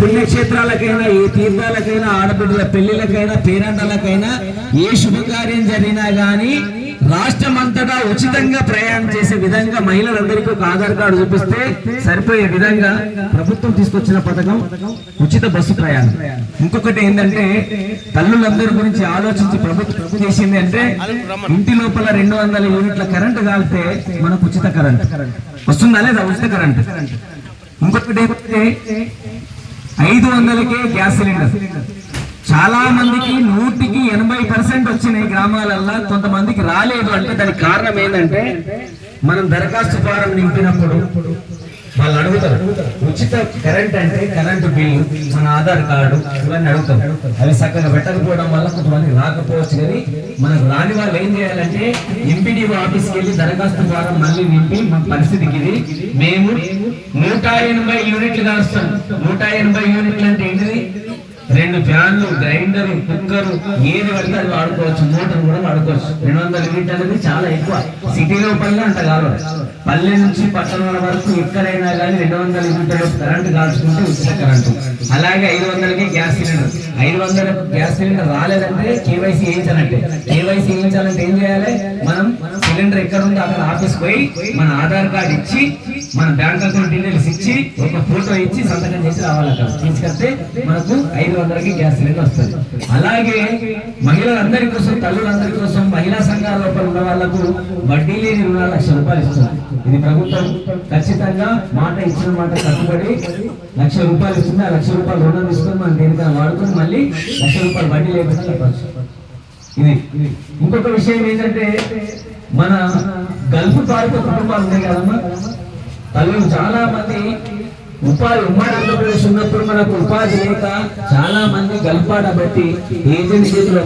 పుణ్యక్షేత్రాలకైనా ఏ తీర్థాలకైనా ఆడబిడ్డల పెళ్ళిలకైనా పేరంటలకైనా ఏ శుభకార్యం జరిగినా గానీ రాష్ట్రం అంతటా ఉచితంగా ప్రయాణం చేసే విధంగా మహిళలందరికీ ఒక ఆధార్ కార్డు చూపిస్తే సరిపోయే విధంగా ప్రభుత్వం తీసుకొచ్చిన పథకం ఉచిత బస్సు ప్రయాణం. ఇంకొకటి ఏంటంటే తల్లులందరి గురించి ఆలోచించి ప్రభుత్వం చేసింది అంటే ఇంటి లోపల రెండు వందల యూనిట్ల కరెంటు కాలితే మనకు ఉచిత కరెంట్. వస్తుందా లేదా ఉచిత కరెంట్? ఇంకొకటి ఏంటంటే ఐదు వందలకే గ్యాస్ సిలిండర్. చాలా మందికి నూటికి ఎనభై పర్సెంట్ వచ్చినాయి గ్రామాలల్లో కొంతమందికి రాలేదు. అంటే దానికి కారణం ఏంటంటే మనం దరఖాస్తు ఫారం నింపినప్పుడు వాళ్ళు అడుగుతారు. ఉచిత కరెంట్ అంటే కరెంటు బిల్లు మన ఆధార్ కార్డు ఇవన్నీ అడుగుతారు. అవి చక్కగా పెట్టకపోవడం వల్ల కొంతమంది రాకపోవచ్చు కానీ మనకు రాని వాళ్ళు ఏం చేయాలంటే ఎంపీడీ ఆఫీస్కి వెళ్ళి దరఖాస్తు ద్వారా మళ్ళీ నింపి మా పరిస్థితికి ఇది. మేము నూట ఎనభై యూనిట్లు కాస్తాం నూట ఎనభై యూనిట్లు అంటే ఏంటిది? రెండు ఫ్యాన్లు గ్రైండర్ కుక్కర్ ఏది పడితే అది వాడుకోవచ్చు. మోటార్ కూడా వాడుకోవచ్చు. రెండు వందల యూనిట్ అనేది చాలా ఎక్కువ. సిటీ లోపల అంత కావాలి పల్లె నుంచి పట్టణాల వరకు ఎక్కడైనా కానీ రెండు వందల యూనిట్ల కరెంట్ కాల్చుకుంటే ఉచిత కరెంటు. అలాగే ఐదు వందలకి గ్యాస్ సిలిండర్. ఐదు వందల గ్యాస్ సిలిండర్ రాలేదంటే కేవైసీ వేయించాలంటే కేవైసీ వేయించాలంటే ఏం చేయాలి? మనం సిలిండర్ ఎక్కడ ఉందో అక్కడ ఆఫీస్ పోయి మన ఆధార్ కార్డు ఇచ్చి మన బ్యాంక్ అకౌంట్ డీటెయిల్స్ ఇచ్చి ఒక ఫోటో ఇచ్చి సంతకం చేసి రావాలి అక్కడ తీసుకొస్తే మనకు ఐదు వందలకి గ్యాస్ సిలిండర్ వస్తుంది. అలాగే మహిళలందరి కోసం తల్లులందరి కోసం మహిళా సంఘాల లోపల ఉన్న వాళ్ళకు వడ్డీ లేని రుణాలు లక్ష రూపాయలు ఇస్తుంది ఇది ప్రభుత్వం ఖచ్చితంగా మాట ఇచ్చిన మాట కట్టుబడి లక్ష రూపాయలు ఇస్తుంది. ఆ లక్ష రూపాయలు రుణం తీసుకొని మనం దేనికైనా వాడుకొని మళ్ళీ లక్ష రూపాయలు వడ్డీ లేకుండా చెప్పచ్చు. ఇది. ఇంకొక విషయం ఏంటంటే మన గల్ఫ్ భారత కుటుంబాలు ఉన్నాయి కదమ్మా. తల్లి చాలా మంది ఉపాధి ఉమ్మడి ఆంధ్రప్రదేశ్ ఉన్నప్పుడు మనకు ఉపాధి లేక చాలా మంది గల్పాడ బట్టి ఏజెంట్ చేతిలో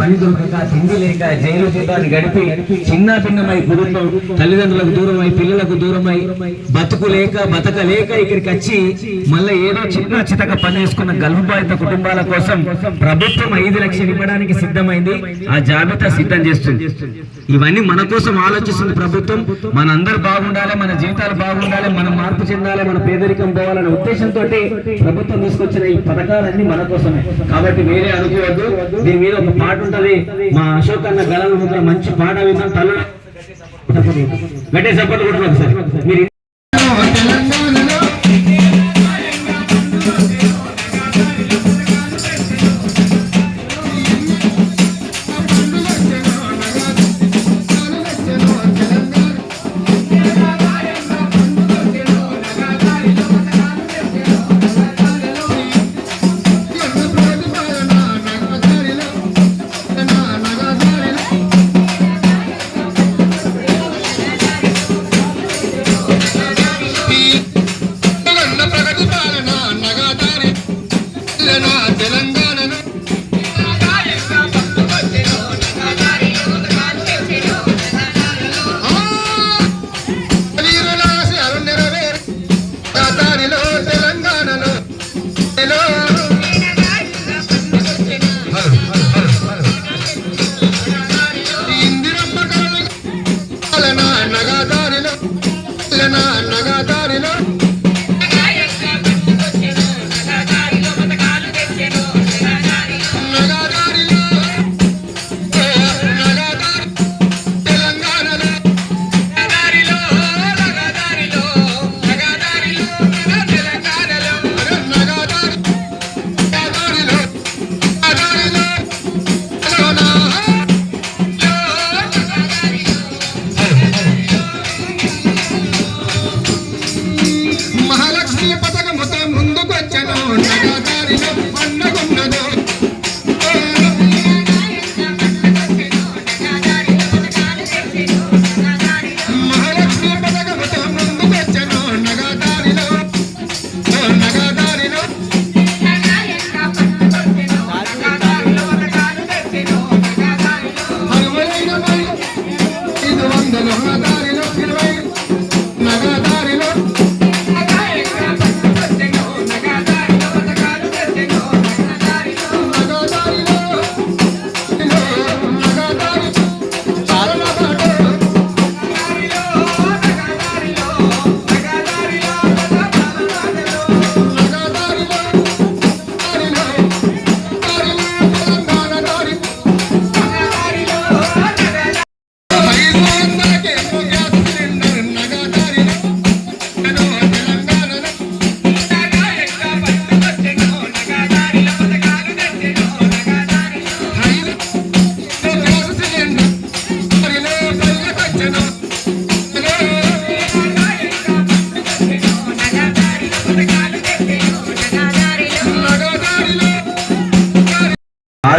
పని దొరకక తిండి లేక జైలు జీతాన్ని గడిపి చిన్న భిన్నమై కుటుంబం తల్లిదండ్రులకు దూరమై పిల్లలకు దూరమై బతుకు లేక బతక లేక ఇక్కడికి వచ్చి మళ్ళీ ఏదో చిన్న చితక పని చేసుకున్న గల్పబాధిత కుటుంబాల కోసం ప్రభుత్వం ఐదు లక్షలు ఇవ్వడానికి సిద్ధమైంది. ఆ జాబితా సిద్ధం చేస్తుంది. ఇవన్నీ మన కోసం ఆలోచిస్తుంది ప్రభుత్వం. మనందరూ బాగుండాలి మన జీవితాలు బాగుండాలి మనం మార్పు చెందాలి మన పేదరికం పోవాలనే ఉద్దేశంతో ప్రభుత్వం తీసుకొచ్చిన ఈ పథకాలన్నీ మన కోసమే. కాబట్టి వేరే అనుకోవద్దు. దీని మీద ఒక పాట ఉంటది. మా అశోక్ అన్న గల మంచి పాట విన్నాం తల్లు గట్టే సపోర్ట్ కొట్టుకోండి సార్. మీరు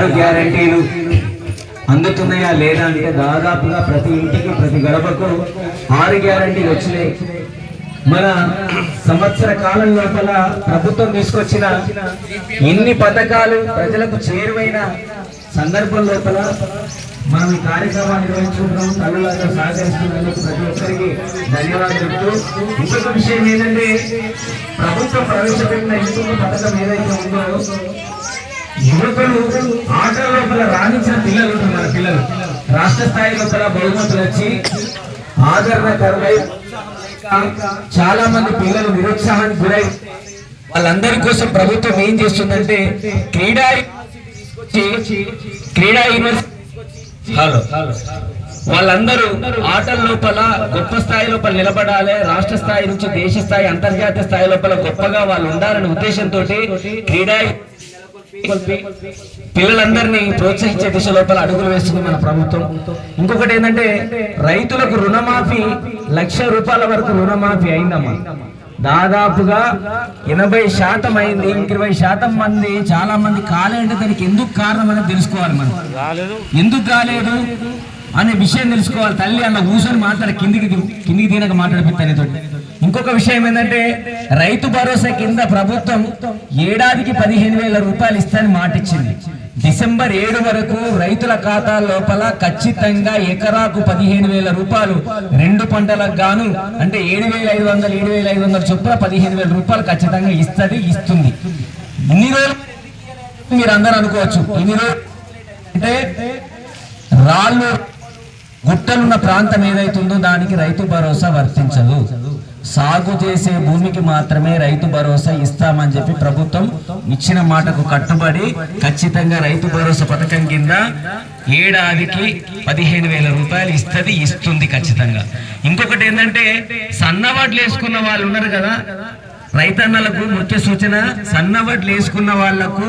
ఆరు గ్యారంటీలు అందుతున్నాయా లేదా అంటే దాదాపుగా ప్రతి ఇంటికి ప్రతి గడపకు ఆరు గ్యారంటీలు వచ్చినాయి. మన సంవత్సర కాలం లోపల ప్రభుత్వం తీసుకొచ్చిన ఎన్ని పథకాలు ప్రజలకు చేరువైన సందర్భం లోపల మనం ఈ కార్యక్రమాన్ని నిర్వహించుకుంటున్నాం తల్లులాగా సహకరిస్తున్నందుకు ప్రతి ఒక్కరికి ధన్యవాదాలు చెప్తూ ఇంకొక విషయం ఏంటంటే ప్రభుత్వం ప్రవేశపెట్టిన ఇంకొక పథకం ఏదైతే ఉందో యువకులు ఆట లోపల రాణించిన పిల్లలు ఉన్నారు పిల్లలు. రాష్ట్ర స్థాయి లోపల బహుమతులు వచ్చి ఆదరణకరమై చాలా మంది పిల్లలు నిరుత్సాహానికి గురై వాళ్ళందరి కోసం ప్రభుత్వం ఏం చేస్తుందంటే క్రీడా క్రీడా యూనివర్సిటీ హలో. వాళ్ళందరూ ఆటల లోపల గొప్ప స్థాయి లోపల నిలబడాలి. రాష్ట్ర స్థాయి నుంచి దేశ స్థాయి అంతర్జాతీయ స్థాయి లోపల గొప్పగా వాళ్ళు ఉండాలనే ఉద్దేశంతో క్రీడా పిల్లలందరినీ ప్రోత్సహించే దిశ లోపల అడుగులు వేస్తుంది మన ప్రభుత్వం. ఇంకొకటి ఏంటంటే రైతులకు రుణమాఫీ లక్ష రూపాయల వరకు రుణమాఫీ అయిందమ్మా. దాదాపుగా ఎనభై శాతం అయింది ఇంక ఇరవై శాతం మంది చాలా మంది కాలేదంటే దానికి ఎందుకు కారణం అనేది తెలుసుకోవాలి మనం. ఎందుకు కాలేదు అనే విషయం తెలుసుకోవాలి. తల్లి అలా కూర్చొని మాట్లాడ కిందికి కిందికి దీనక మాట్లాడిపిస్తాను ఇంకొక విషయం ఏంటంటే రైతు భరోసా కింద ప్రభుత్వం ఏడాదికి పదిహేను వేల రూపాయలు ఇస్తాని మాటిచ్చింది. డిసెంబర్ ఏడు వరకు రైతుల ఖాతా లోపల ఖచ్చితంగా ఎకరాకు పదిహేను వేల రూపాయలు రెండు పంటలకు గాను అంటే ఏడు వేల ఐదు వందల ఏడు వేల ఐదు వందల చొప్పున పదిహేను వేల రూపాయలు ఖచ్చితంగా ఇస్తుంది ఇస్తుంది. ఇన్ని రోజులు మీరు అందరూ అనుకోవచ్చు ఇన్ని రోజులు అంటే రాళ్ళు గుట్టలున్న ప్రాంతం ఏదైతుందో దానికి రైతు భరోసా వర్తించదు. సాగు చేసే భూమికి మాత్రమే రైతు భరోసా ఇస్తామని చెప్పి ప్రభుత్వం ఇచ్చిన మాటకు కట్టుబడి ఖచ్చితంగా రైతు భరోసా పథకం కింద ఏడాదికి పదిహేను వేల రూపాయలు ఇస్తుంది ఇస్తుంది ఖచ్చితంగా. ఇంకొకటి ఏంటంటే సన్నవాట్లు వేసుకున్న వాళ్ళు ఉన్నారు కదా. రైతన్నలకు ముఖ్య సూచన సన్నవాట్లు వేసుకున్న వాళ్ళకు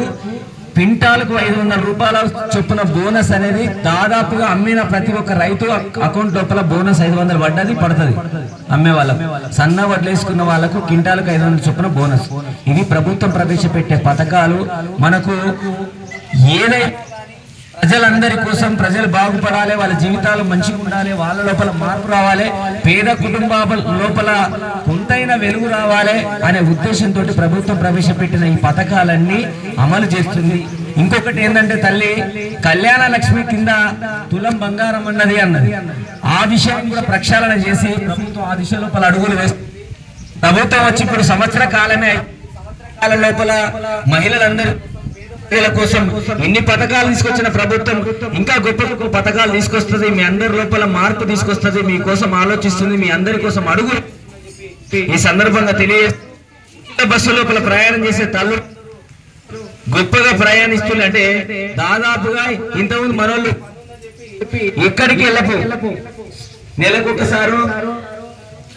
క్వింటాలకు ఐదు వందల రూపాయల చొప్పున బోనస్ అనేది దాదాపుగా అమ్మిన ప్రతి ఒక్క రైతు అకౌంట్ లోపల బోనస్ ఐదు వందలు పడ్డది పడుతుంది. అమ్మే వాళ్ళకు. సన్న వడ్లేసుకున్న వాళ్ళకు క్వింటాలకు ఐదు వందల చొప్పున బోనస్. ఇవి ప్రభుత్వం ప్రవేశపెట్టే పథకాలు. మనకు ఏదైతే ప్రజలందరి కోసం ప్రజలు బాగుపడాలి వాళ్ళ జీవితాలు మంచిగా ఉండాలి వాళ్ళ లోపల మార్పు రావాలి పేద కుటుంబ లోపల కొంతైన వెలుగు రావాలి అనే ఉద్దేశంతో ప్రభుత్వం ప్రవేశపెట్టిన ఈ పథకాలన్నీ అమలు చేస్తుంది. ఇంకొకటి ఏంటంటే తల్లి కళ్యాణ లక్ష్మి కింద తులం బంగారం అన్నది అన్నది. ఆ విషయాన్ని కూడా ప్రక్షాళన చేసి ప్రభుత్వం ఆ దిశ లోపల అడుగులు వేస్తుంది. ప్రభుత్వం వచ్చి ఇప్పుడు సంవత్సర కాలమే అయి- కాలం లోపల మహిళలందరూ కోసం ఎన్ని పథకాలు తీసుకొచ్చిన ప్రభుత్వం? ఇంకా గొప్ప గొప్ప పథకాలు తీసుకొస్తుంది. మీ అందరి లోపల మార్పు తీసుకొస్తుంది. మీ కోసం ఆలోచిస్తుంది. మీ అందరి కోసం అడుగు. ఈ సందర్భంగా తెలియ బస్సు లోపల ప్రయాణం చేసే తల్లు గొప్పగా ప్రయాణిస్తుంది. అంటే దాదాపుగా ఇంతకుముందు మనోళ్ళు ఎక్కడికి వెళ్ళకు? నెలకు ఒకసారి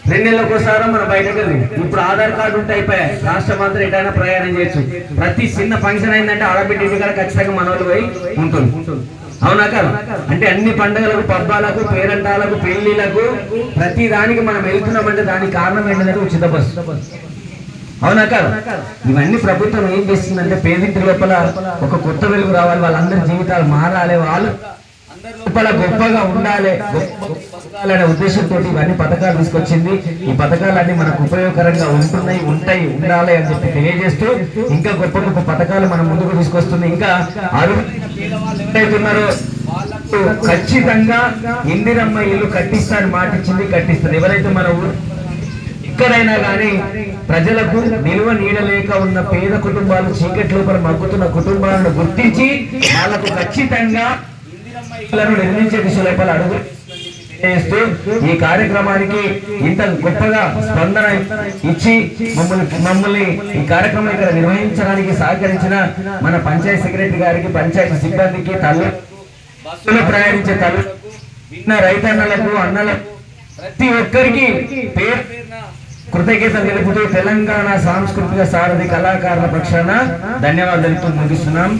రెండు నెలలకు ఒకసారి మనం బయటకు ఇప్పుడు ఆధార్ కార్డు ఉంటే అయిపోయాయి. రాష్ట్రం అంతా ఎటైనా ప్రయాణం చేయొచ్చు. ప్రతి చిన్న ఫంక్షన్ అయిందంటే ఆడబిడ్డ ఇంటికాడ ఖచ్చితంగా మన పోయి ఉంటుంది. అవునా కదా? అంటే అన్ని పండుగలకు పబ్బాలకు పేరంటాలకు పెళ్ళిలకు ప్రతి దానికి మనం వెళ్తున్నామంటే దానికి కారణం ఏంటంటే ఉచిత బస్సు. అవునా కాదు? ఇవన్నీ ప్రభుత్వం ఏం చేస్తుందంటే పేదింటి లోపల ఒక కొత్త వెలుగు రావాలి. వాళ్ళందరి జీవితాలు మారాలి వాళ్ళు. లోపల గొప్పగా ఉండాలి. గొప్ప ఉద్దేశంతో ఇవన్నీ పథకాలు తీసుకొచ్చింది. ఈ పథకాలన్నీ మనకు ఉపయోగకరంగా ఉంటున్నాయి ఉంటాయి ఉండాలి అని చెప్పి తెలియజేస్తూ ఇంకా గొప్ప గొప్ప పథకాలు మనం ముందుకు తీసుకొస్తుంది. ఇంకా అడుగుతున్నారో ఖచ్చితంగా ఇందిరమ్మ ఇల్లు కట్టిస్తాను మాట ఇచ్చింది కట్టిస్తారు ఎవరైతే మన ఊరు ఎక్కడైనా కానీ ప్రజలకు నిల్వ నీడలేక ఉన్న పేద కుటుంబాలు చీకటి లోపల మగ్గుతున్న కుటుంబాలను గుర్తించి వాళ్ళకు ఖచ్చితంగా నిర్మించే దిశ లోపల అడుగు చేస్తూ ఈ కార్యక్రమానికి ఇంత గొప్పగా స్పందన ఇచ్చి మమ్మల్ని మమ్మల్ని ఈ కార్యక్రమం ఇక్కడ నిర్వహించడానికి సహకరించిన మన పంచాయత్ సెక్రటరీ గారికి పంచాయతీ సిబ్బందికి తల్లి బస్సులో ప్రయాణించే తల్లి విన్న రైతన్నలకు అన్నలకు ప్రతి ఒక్కరికి పేరు కృతజ్ఞత తెలుపుతూ తెలంగాణ సాంస్కృతిక సారథి కళాకారుల పక్షాన ధన్యవాదాలు ముగిస్తున్నాం.